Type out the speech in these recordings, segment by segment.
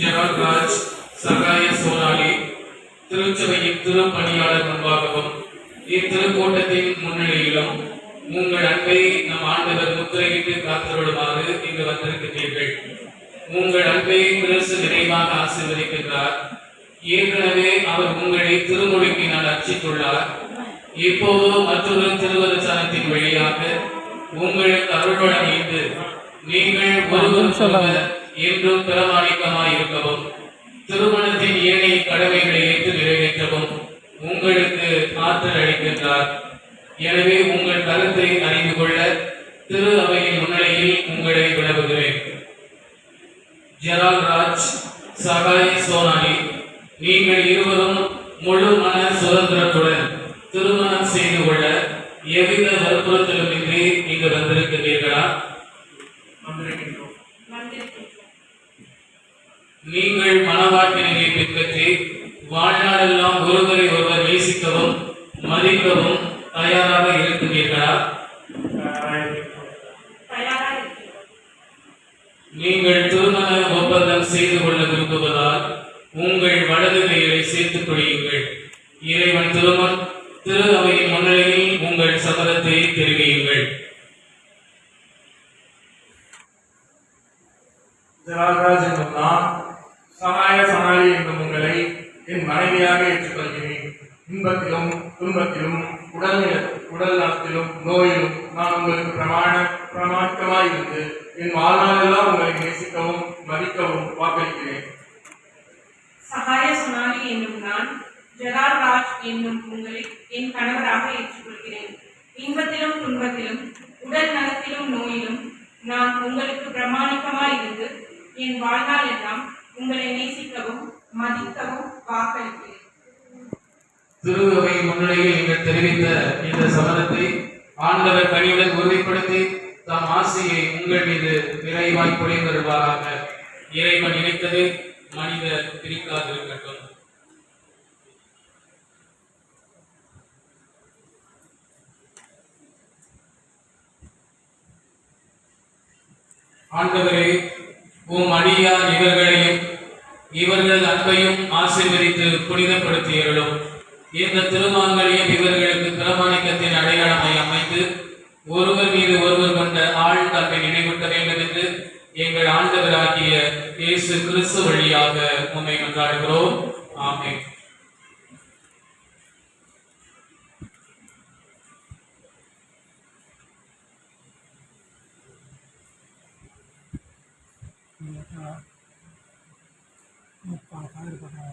ஜெரால் சகாய சோனாலி திருச்சபையின் திருப்பணியாளர் முன்பாகவும் இத்திருக்கோட்டத்தின் முன்னிலையிலும் உங்கள் அன்பை நம் ஆண்டவர் முத்திரையிட்டு காத்திருடுமாறு இங்கு வந்திருக்கிறீர்கள் உங்கள் அன்பை கிறிஸ்து நிறைவாக ஆசீர்வதிக்கின்றார். ஏற்கனவே அவர் உங்களை திருமொழிக்கினால் அர்ச்சித்துள்ளார். இப்போது மற்றொரு திருவருச்சனத்தின் வழியாக உங்களுக்கு அருள்வழங்கிட்டு நீங்கள் நீங்கள் ஒருவருக்கொருவர் என்றும் பிரமாணிக்கமாய் இருக்கவும் திருமணத்தின் ஏனைய கடமைகளை ஏற்று நிறைவேற்றவும் உங்களுக்கு ஆற்றல் அளிக்கின்றார். எனவே உங்கள் கருத்தை அறிந்து கொள்ள திரு அவையின் முன்னிலையில் உங்களை வினவுகிறேன். ஜெரால் ராஜ் சகாய் சோனாலி நீங்கள் இருவரும் முழு மன சுதந்திரத்துடன் திருமணம் செய்து கொள்ள எவ்வித வற்புறுத்தலுமின்றி இங்கு வந்திருக்கிறீர்களா? நீங்கள் மனவாட்டினை பின்பற்றி வாழ்நாளெல்லாம் ஒருவரை ஒருவர் நேசிக்கவும் மதிக்கவும் தயாராக இருக்கின்றீர்களா? நீங்கள் திருமண ஒப்பந்தம் செய்து கொள்ள விரும்புவதால் உங்கள் வலது கைகளை சேர்த்துக் கொள்ளுங்கள். இறைவன் திருமண் திரு அவையின் முன்னிலையில் உங்கள் சபதத்தை தெரிவியுங்கள். ஜெரால்ராஜ் நான் சகாய சனாயி என்னும் உங்களை என் மனைவியாக ஏற்றுக்கொள்கிறேன். இன்பத்திலும் துன்பத்திலும் உடல் உடல் நலத்திலும் நோயிலும் நான் உங்களுக்கு பிரமாண பிரமாணிக்கமாய் இருந்து என் வாழ்நாளெல்லாம் உங்களை நேசிக்கவும் மதிக்கவும் வாக்களிக்கிறேன். சகாய சுனாலி என்னும் நான் ஜெரார் ராஜ் என்னும் உங்களை என் கணவராக ஏற்றுக்கொள்கிறேன். இன்பத்திலும் துன்பத்திலும் உடல் நலத்திலும் நோயிலும் நான் உங்களுக்கு பிரமாணிக்கமாய் இருந்து என் வாழ்நாள் எல்லாம் உங்களை நேசிக்கவும் மதிக்கவும் வாக்களிக்கிறேன். திரு முன்னிலையில் நீங்கள் தெரிவித்த இந்த சம்மதத்தை ஆண்டவர் கனியுடன் உறுதிப்படுத்தி தம் ஆசையை உங்கள் மீது நிறைவாய் பொழிந்தருவாராக இறைவன் இணைத்தது மனிதர் பிரிக்காதிருக்கட்டும். ஆண்டவரே உம் அடியார் இவர்களை இவர்கள் அன்பையும் ஆசீர்வதித்து புனிதப்படுத்தியர்களும் இந்த திருமாங்கலியம் இவர்களுக்கு பிரமாணிக்கத்தின் அடையாளமை அமைத்து ஒருவர் மீது ஒருவர் கொண்ட ஆள் அன்பை நினைவூட்ட வேண்டும் என்று எங்கள் ஆண்டவராகிய இயேசு கிறிஸ்து வழியாக உண்மை கொண்டாடுகிறோம் ஆமென்.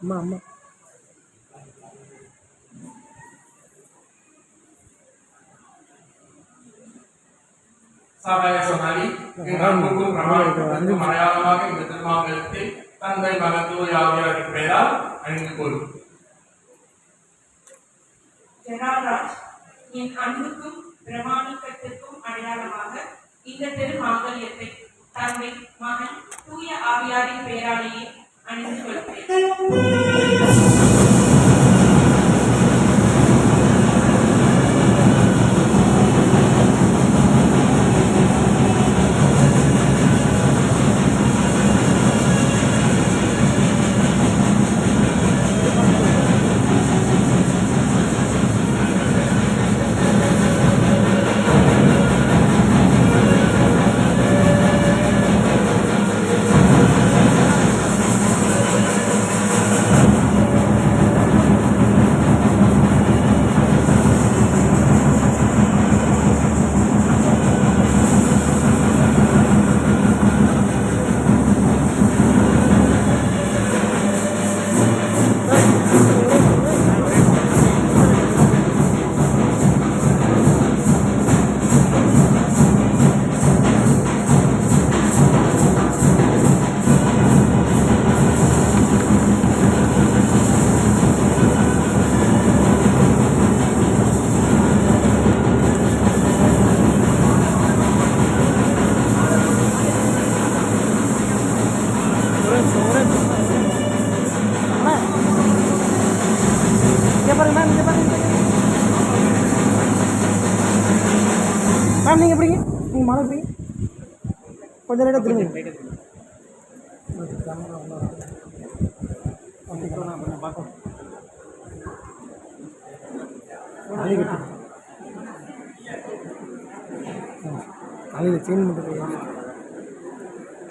அம்மா அம்மா சகாய சொன்னாலி இந்த தந்தை பெயரால் அணிந்து கொள்ளும் ஜெரார் ராஜ் என் அன்புக்கும் பிரமாணிக்கத்திற்கும் அடையாளமாக இந்த திருமாங்கல்யத்தை மேம் நீங்கள் எப்படிங்க நீங்கள் மாலை எப்படிங்க கொஞ்சம் நேரம் திரும்பி காலையில் செயின் மட்டும்